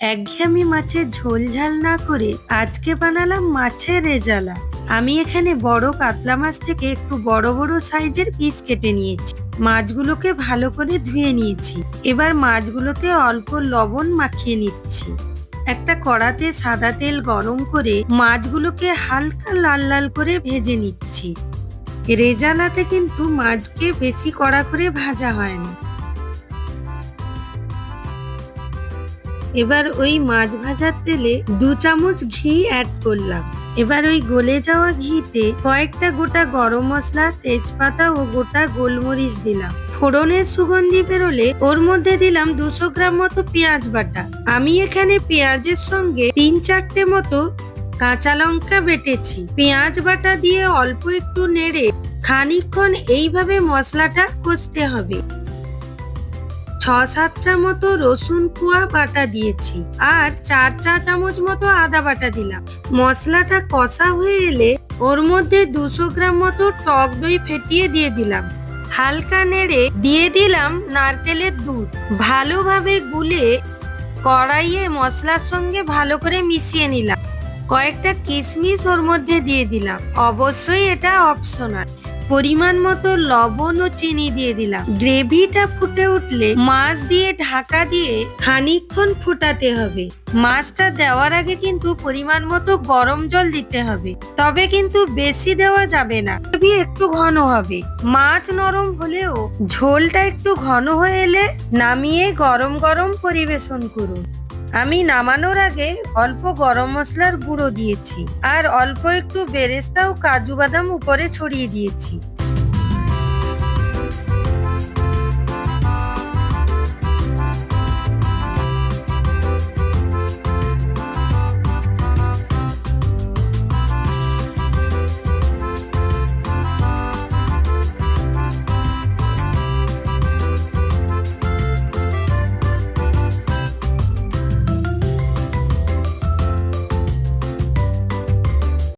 একঘেয়েমি মাছের ঝোল ঝাল না করে আজকে বানালাম মাছের রেজালা আমি এখানে বড় কাতলা মাছ থেকে একটু বড় বড় সাইজের পিস কেটে নিয়েছি। মাছগুলোকে ভালো করে ধুয়ে নিয়েছি। এবার মাছগুলোতে অল্প লবণ মাখিয়ে নিচ্ছি। একটা কড়াতে সাদা তেল গরম করে মাছগুলোকে হালকা লাল লাল করে ভেজে নিচ্ছি। রেজালাতে কিন্তু মাছকে বেশি কড়া করে ভাজা হয় না। এবার ওই মাছ ভাজার তেলে দু চামচ ঘি অ্যাড করলাম। এবার ওই গলে যাওয়া ঘিতে কয়েকটা গোটা গরম মশলা, তেজপাতা ও গোটা গোলমরিচ দিলাম। ফোড়নের সুগন্ধি বেরোলে ওর মধ্যে দিলাম দুশো গ্রাম মতো পেঁয়াজ বাটা। আমি এখানে পেঁয়াজের সঙ্গে তিন চারটে মতো কাঁচা লঙ্কা বেটেছি। পেঁয়াজ বাটা দিয়ে অল্প একটু নেড়ে খানিকক্ষণ এইভাবে মশলাটা কষতে হবে। ছ সাতটা মতো রসুন কুয়া বাটা দিয়েছি আর চার চা চামচ মতো আদা বাটা দিলাম। মশলাটা কষা হয়ে এলে ওর মধ্যে দুশো গ্রাম মতো টক দই ফেটিয়ে দিয়ে দিলাম। হালকা নেড়ে দিয়ে দিলাম নারকেলের দুধ। ভালোভাবে গুলে কড়াইয়ে মশলার সঙ্গে ভালো করে মিশিয়ে নিলাম। কয়েকটা কিশমিশ ওর মধ্যে দিয়ে দিলাম। অবশ্যই এটা অপশনাল পরিমাণ মতো লবণ ও চিনি দিয়ে দিলাম। গ্রেভিটা ফুটে উঠলে মাছ দিয়ে ঢাকা দিয়ে খানিকক্ষণ ফুটাতে হবে। মাছটা দেওয়ার আগে কিন্তু পরিমাণ মতো গরম জল দিতে হবে। তবে কিন্তু বেশি দেওয়া যাবে না গ্রেভি একটু ঘন হবে। মাছ নরম হলেও ঝোলটা একটু ঘন হয়ে এলে নামিয়ে গরম গরম পরিবেশন করুন। আমি নামানোর আগে অল্প গরম মশলার গুঁড়ো দিয়েছি আর অল্প একটু বেরেস্তা ও কাজু বাদাম উপরে ছড়িয়ে দিয়েছি।